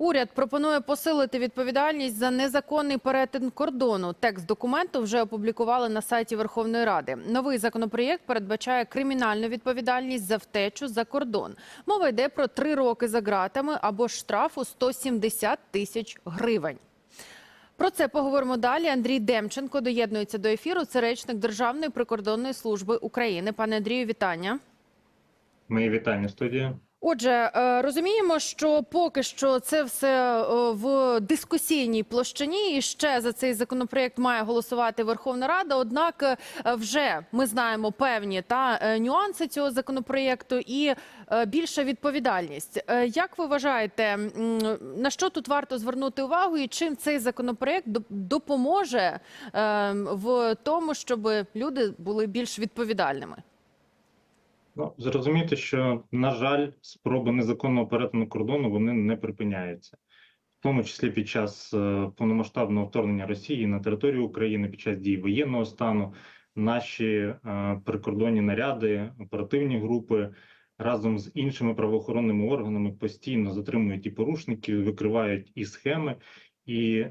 Уряд пропонує посилити відповідальність за незаконний перетин кордону. Текст документу вже опублікували на сайті Верховної Ради. Новий законопроєкт передбачає кримінальну відповідальність за втечу за кордон. Мова йде про три роки за ґратами або ж штрафу 170 тисяч гривень. Про це поговоримо далі. Андрій Демченко доєднується до ефіру. Це речник Державної прикордонної служби України. Пане Андрію, вітання. Мої вітання студія. Отже, е, розуміємо, що поки що це все е, в дискусійній площині, і ще за цей законопроект має голосувати Верховна Рада. Однак е, вже ми знаємо певні та нюанси цього законопроекту і більша відповідальність. Як ви вважаєте, на що тут варто звернути увагу, і чим цей законопроект доп- допоможе е, в тому, щоб люди були більш відповідальними? Ну зрозуміти, що на жаль, спроби незаконного перетину кордону вони не припиняються, в тому числі під час е, повномасштабного вторгнення Росії на територію України під час дій воєнного стану. Наші е, прикордонні наряди, оперативні групи разом з іншими правоохоронними органами постійно затримують і порушників, викривають і схеми. І е,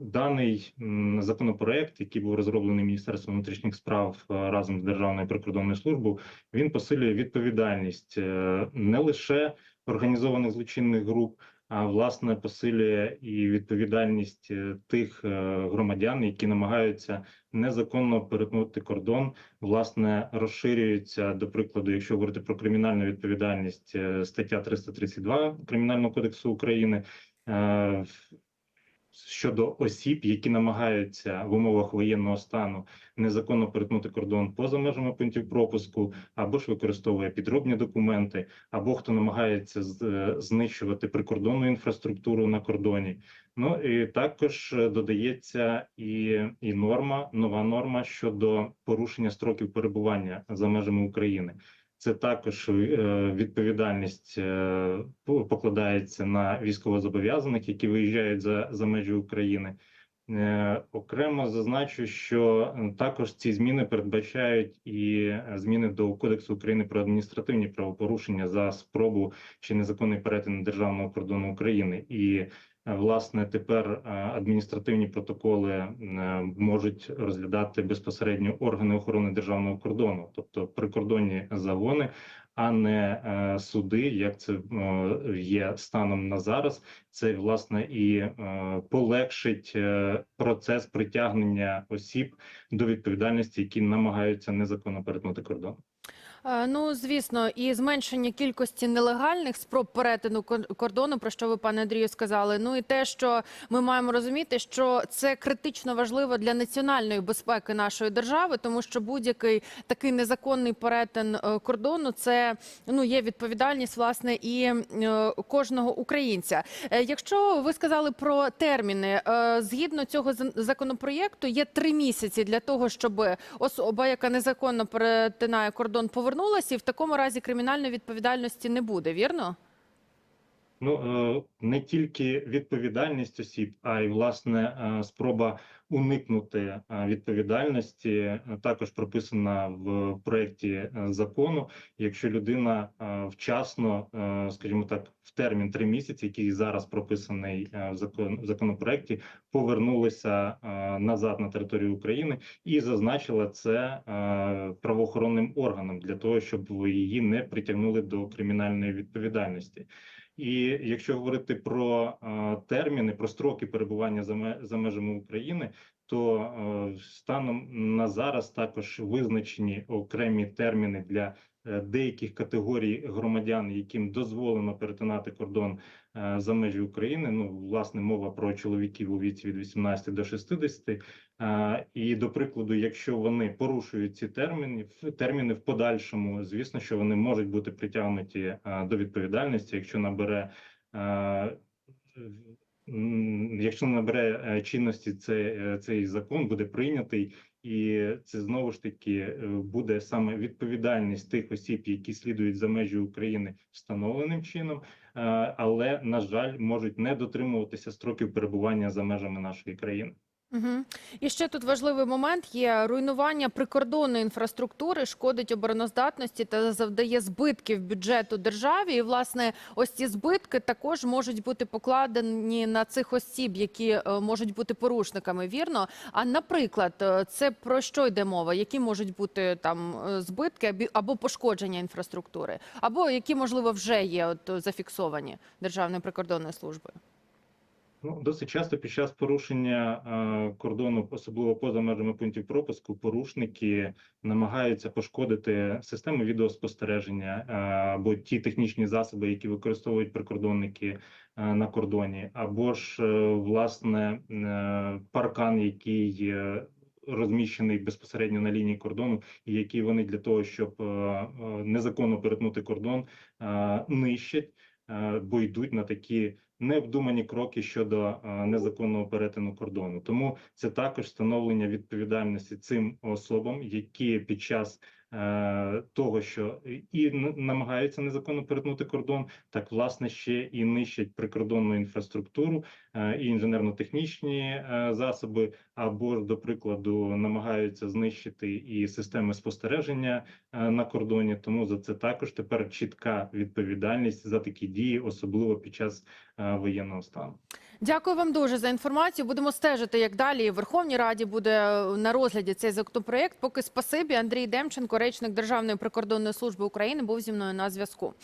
даний законопроект, який був розроблений Міністерством внутрішніх справ е, разом з Державною прикордонною службою, він посилює відповідальність е, не лише організованих злочинних груп, а власне посилює і відповідальність е, тих громадян, які намагаються незаконно перетнути кордон. Власне розширюється до прикладу, якщо говорити про кримінальну відповідальність, стаття 332 Кримінального кодексу України. Щодо осіб, які намагаються в умовах воєнного стану незаконно перетнути кордон поза межами пунктів пропуску, або ж використовує підробні документи, або хто намагається е, знищувати прикордонну інфраструктуру на кордоні. Ну і також е, додається і, і норма, нова норма щодо порушення строків перебування за межами України. Це також е, відповідальність е, покладається на військовозобов'язаних, які виїжджають за, за межі України. Е, Окремо зазначу, що також ці зміни передбачають і зміни до Кодексу України про адміністративні правопорушення за спробу чи незаконний перетин державного кордону України. І власне тепер е, адміністративні протоколи е, можуть розглядати безпосередньо органи охорони державного кордону, тобто прикордонні загони, а не е, суди, як це є станом на зараз. Це власне і полегшить процес притягнення осіб до відповідальності, які намагаються незаконно перетнути кордон. Е, Ну, звісно, і зменшення кількості нелегальних спроб перетину кор- кордону, про що ви, пане Андрію, сказали. Ну і те, що ми маємо розуміти, що це критично важливо для національної безпеки нашої держави, тому що будь-який такий незаконний перетин е, кордону це ну є відповідальність власне і е, кожного українця. Якщо ви сказали про терміни, згідно цього законопроєкту, є три місяці для того, щоб особа, яка незаконно перетинає кордон, повернулася, і в такому разі кримінальної відповідальності не буде. Вірно? Ну е, не тільки відповідальність осіб, а й власне е, спроба уникнути е, відповідальності також прописана в проєкті закону. Якщо людина вчасно, скажімо так, в термін три місяці, який зараз прописаний в закон в законопроекті, повернулася назад на територію України і зазначила це правоохоронним органам для того, щоб її не притягнули до кримінальної відповідальності. І якщо говорити про е, терміни, про строки перебування за, за межами України, то е, станом на зараз також визначені окремі терміни для деяких категорій громадян, яким дозволено перетинати кордон е, за межі України. Ну, власне, мова про чоловіків у віці від 18 до 60. Е, І до прикладу, якщо вони порушують ці терміни, терміни в подальшому, звісно, що вони можуть бути притягнуті е, до відповідальності, якщо набере. е, Якщо набере е, чинності цей, е, цей закон, буде прийнятий, і це знову ж таки е, буде саме відповідальність тих осіб, які слідують за межі України встановленим чином, е, але на жаль, можуть не дотримуватися строків перебування за межами нашої країни. Угу. І ще тут важливий момент є руйнування прикордонної інфраструктури, шкодить обороноздатності та завдає збитків бюджету державі. І власне ось ці збитки також можуть бути покладені на цих осіб, які е, можуть бути порушниками. Вірно. А наприклад, е, це про що йде мова? Які можуть бути там е, збитки або пошкодження інфраструктури, або які можливо вже є от зафіксовані Державною прикордонною службою? Ну, досить часто під час порушення е, кордону, особливо поза межами пунктів пропуску, порушники намагаються пошкодити системи відеоспостереження е, або ті технічні засоби, які використовують прикордонники е, на кордоні, або ж е, власне е, паркан, який е, розміщений безпосередньо на лінії кордону, і який вони для того, щоб е, е, незаконно перетнути кордон, е, нищать, бо йдуть на такі необдумані кроки щодо е, незаконного перетину кордону. Тому це також встановлення відповідальності цим особам, які під час е, того, що і намагаються незаконно перетнути кордон, так власне ще і нищать прикордонну інфраструктуру е, і інженерно-технічні е, засоби, або до прикладу, намагаються знищити і системи спостереження е, на кордоні. Тому за це також тепер чітка відповідальність за такі дії, особливо під час е, воєнного стану. Дякую вам дуже за інформацію. Будемо стежити, як далі в Верховній Раді буде на розгляді цей законопроект. Поки спасибі Андрій Демченко, речник Державної прикордонної служби України, був зі мною на зв'язку.